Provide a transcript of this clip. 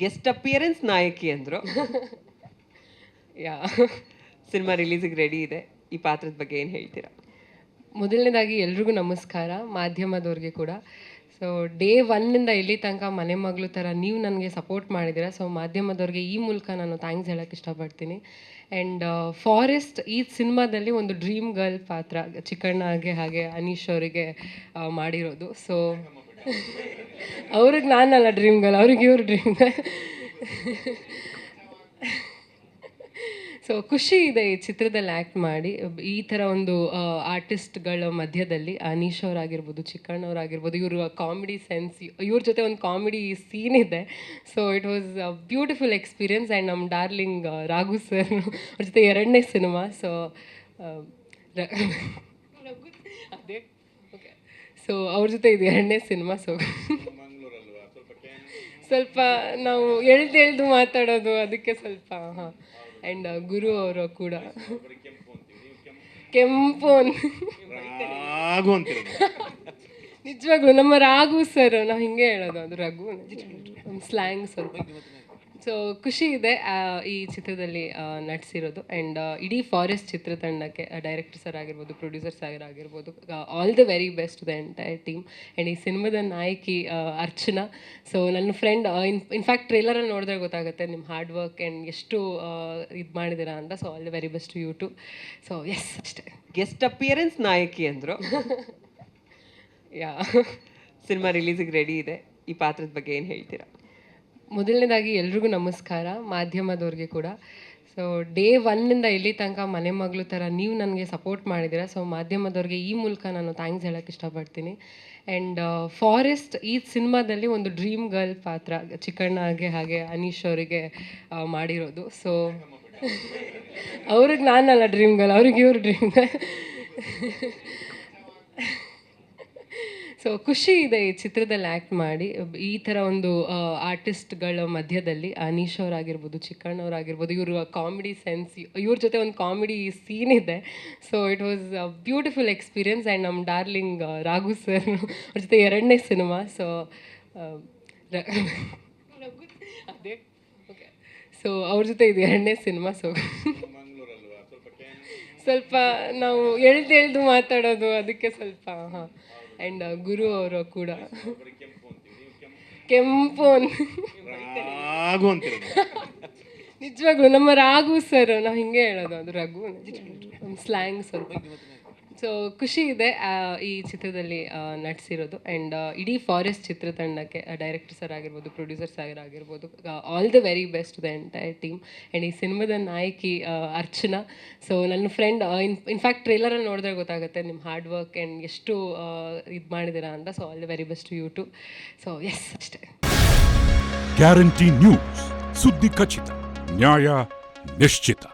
Guest appearance ನಾಯಕಿ ಅಂದರು. ಯಾ cinema ರಿಲೀಸಿಗೆ ready ಇದೆ. ಈ ಪಾತ್ರದ ಬಗ್ಗೆ ಏನು ಹೇಳ್ತೀರಾ? ಮೊದಲನೇದಾಗಿ ಎಲ್ರಿಗೂ ನಮಸ್ಕಾರ ಮಾಧ್ಯಮದವ್ರಿಗೆ ಕೂಡ. ಸೊ ಡೇ ಒನ್ನಿಂದ ಇಲ್ಲಿ ತನಕ ಮನೆ ಮಗಳು ಥರ ನೀವು ನನಗೆ ಸಪೋರ್ಟ್ ಮಾಡಿದ್ದೀರಾ. ಸೊ ಮಾಧ್ಯಮದವ್ರಿಗೆ ಈ ಮೂಲಕ ನಾನು ಥ್ಯಾಂಕ್ಸ್ ಹೇಳೋಕ್ಕೆ ಇಷ್ಟಪಡ್ತೀನಿ. ಆ್ಯಂಡ್ ಫಾರೆಸ್ಟ್ ಈ ಸಿನಿಮಾದಲ್ಲಿ ಒಂದು ಡ್ರೀಮ್ ಗರ್ಲ್ ಪಾತ್ರ ಚಿಕ್ಕಣ್ಣಗೆ ಹಾಗೆ ಅನೀಶ್ ಅವರಿಗೆ ಮಾಡಿರೋದು. ಸೊ ಅವ್ರಿಗೆ ನಾನಲ್ಲ ಡ್ರೀಮ್ ಅವ್ರಿಗೆ ಇವ್ರು ಡ್ರೀಮ್. ಸೊ ಖುಷಿ ಇದೆ ಈ ಚಿತ್ರದಲ್ಲಿ ಆ್ಯಕ್ಟ್ ಮಾಡಿ. ಈ ಥರ ಒಂದು ಆರ್ಟಿಸ್ಟ್ಗಳ ಮಧ್ಯದಲ್ಲಿ ಅನೀಶ್ ಅವರಾಗಿರ್ಬೋದು ಚಿಕ್ಕಣ್ಣವ್ರಾಗಿರ್ಬೋದು ಇವರು ಕಾಮಿಡಿ ಸೆನ್ಸ್ ಇವ್ರ ಜೊತೆ ಒಂದು ಕಾಮಿಡಿ ಸೀನ್ ಇದೆ. So it was beautiful experience and ನಮ್ಮ ಡಾರ್ಲಿಂಗ್ ರಾಘು ಸರ್ ಅವ್ರ ಜೊತೆ ಎರಡನೇ ಸಿನಿಮಾ ಸೊ ಅದೇ. ಸೊ ಅವ್ರ ಜೊತೆ ಇದು ಎರಡನೇ ಸಿನಿಮಾ ಸೊ ಸ್ವಲ್ಪ ನಾವು ಎಳ್ದು ಎಳ್ದು ಮಾತಾಡೋದು ಅದಕ್ಕೆ ಸ್ವಲ್ಪ ಹಾಂ. ಆ್ಯಂಡ್ ಗುರು ಅವರು ಕೂಡ. ಕೆಂಪು ನಿಜವಾಗ್ಲು ನಮ್ಮ ರಾಘು ಸರ್ ನಾವು ಹಿಂಗೆ ಹೇಳೋದು ಅದು ರಘು ಸ್ಲ್ಯಾಂಗ್ ಸ್ವಲ್ಪ. ಸೊ ಖುಷಿ ಇದೆ ಈ ಚಿತ್ರದಲ್ಲಿ ನಟಿಸಿರೋದು ಆ್ಯಂಡ್ ಇಡೀ ಫಾರೆಸ್ಟ್ ಚಿತ್ರತಂಡಕ್ಕೆ ಡೈರೆಕ್ಟರ್ ಸರ್ ಆಗಿರ್ಬೋದು ಪ್ರೊಡ್ಯೂಸರ್ ಸರ್ ಆಗಿರ್ಬೋದು all the very best the entire team and ಈ ಸಿನಿಮಾದ ನಾಯಕಿ ಅರ್ಚನಾ. ಸೊ ನನ್ನ ಫ್ರೆಂಡ್ ಇನ್ ಇನ್ಫ್ಯಾಕ್ಟ್ ಟ್ರೇಲರಲ್ಲಿ ನೋಡಿದ್ರೆ ಗೊತ್ತಾಗುತ್ತೆ ನಿಮ್ಮ ಹಾರ್ಡ್ ವರ್ಕ್ ಆ್ಯಂಡ್ ಎಷ್ಟು ಇದು ಮಾಡಿದ್ದೀರಾ ಅಂತ. So all the very best you too so yes ಅಷ್ಟೇ. ಗೆಸ್ಟ್ ಅಪಿಯರೆನ್ಸ್ ನಾಯಕಿ ಅಂದರು. ಯಾ ಸಿನಿಮಾ ರಿಲೀಸಿಗೆ ರೆಡಿ ಇದೆ. ಈ ಪಾತ್ರದ ಬಗ್ಗೆ ಏನು ಹೇಳ್ತೀರಾ? ಮೊದಲನೇದಾಗಿ ಎಲ್ರಿಗೂ ನಮಸ್ಕಾರ, ಮಾಧ್ಯಮದವ್ರಿಗೆ ಕೂಡ. ಸೊ ಡೇ ಒನ್ನಿಂದ ಇಲ್ಲಿ ತನಕ ಮನೆ ಮಗಳು ಥರ ನೀವು ನನಗೆ ಸಪೋರ್ಟ್ ಮಾಡಿದ್ದೀರ. ಸೊ ಮಾಧ್ಯಮದವ್ರಿಗೆ ಈ ಮೂಲಕ ನಾನು ಥ್ಯಾಂಕ್ಸ್ ಹೇಳೋಕ್ಕೆ ಇಷ್ಟಪಡ್ತೀನಿ. ಆ್ಯಂಡ್ ಫಾರೆಸ್ಟ್ ಈ ಸಿನಿಮಾದಲ್ಲಿ ಒಂದು ಡ್ರೀಮ್ ಗರ್ಲ್ ಪಾತ್ರ ಚಿಕ್ಕಣ್ಣಗೆ ಹಾಗೆ ಅನೀಶ್ ಅವರಿಗೆ ಮಾಡಿರೋದು. ಸೊ ಅವ್ರಿಗೆ ನಾನಲ್ಲ ಡ್ರೀಮ್ ಗರ್ಲ್ ಅವ್ರಿಗೆ ಇವ್ರ ಡ್ರೀಮ್ ಗರ್ಲ್ ಸೊ ಖುಷಿ ಇದೆ ಈ ಚಿತ್ರದಲ್ಲಿ ಆ್ಯಕ್ಟ್ ಮಾಡಿ. ಈ ಥರ ಒಂದು ಆರ್ಟಿಸ್ಟ್ಗಳ ಮಧ್ಯದಲ್ಲಿ ಅನೀಶ್ ಅವರಾಗಿರ್ಬೋದು ಚಿಕ್ಕಣ್ಣವರಾಗಿರ್ಬೋದು ಇವರು ಕಾಮಿಡಿ ಸೆನ್ಸ್ ಇವ್ರ ಜೊತೆ ಒಂದು ಕಾಮಿಡಿ ಸೀನ್ ಇದೆ. So it was beautiful experience and ನಮ್ಮ ಡಾರ್ಲಿಂಗ್ ರಾಘು ಸರ್ ಅವ್ರ ಜೊತೆ ಎರಡನೇ ಸಿನಿಮಾ ಸೊ ಅದೇ ಓಕೆ ಸೊ ಅವ್ರ ಜೊತೆ ಇದು ಎರಡನೇ ಸಿನಿಮಾ ಸೊ ಸ್ವಲ್ಪ ನಾವು ಎಳ್ದು ಎಳ್ದು ಮಾತಾಡೋದು ಅದಕ್ಕೆ ಸ್ವಲ್ಪ ಹಾಂ. ಆ್ಯಂಡ್ ಗುರು ಅವರು ಕೂಡ. ಕೆಂಪು ನಿಜವಾಗ್ಲೂ ನಮ್ಮ ರಾಘು ಸರ್ ನಾವು ಹಿಂಗೆ ಹೇಳೋದು. ಅದು ರಘು ಸ್ಲ್ಯಾಂಗ್ ಸ್ವಲ್ಪ. ಸೊ ಖುಷಿ ಇದೆ ಈ ಚಿತ್ರದಲ್ಲಿ ನಟಿಸಿರೋದು ಆ್ಯಂಡ್ ಇಡೀ ಫಾರೆಸ್ಟ್ ಚಿತ್ರತಂಡಕ್ಕೆ ಡೈರೆಕ್ಟರ್ ಸರ್ ಆಗಿರ್ಬೋದು ಪ್ರೊಡ್ಯೂಸರ್ ಸರ್ ಆಗಿರ್ಬೋದು all the very best the entire team and ಈ ಸಿನಿಮಾದ ನಾಯಕಿ ಅರ್ಚನಾ ಸೊ ನನ್ನ ಫ್ರೆಂಡ್ ಇನ್ ಇನ್ಫ್ಯಾಕ್ಟ್ ಟ್ರೇಲರಲ್ಲಿ ನೋಡಿದ್ರೆ ಗೊತ್ತಾಗುತ್ತೆ ನಿಮ್ಮ ಹಾರ್ಡ್ ವರ್ಕ್ ಆ್ಯಂಡ್ ಎಷ್ಟು ಇದು ಮಾಡಿದ್ದೀರಾ ಅಂತ. So all the very best you too so yes ಅಷ್ಟೇ. ಗ್ಯಾರಂಟಿ ನ್ಯೂಸ್ ಸುದ್ದಿ ಖಚಿತ, ನ್ಯಾಯ ನಿಶ್ಚಿತ.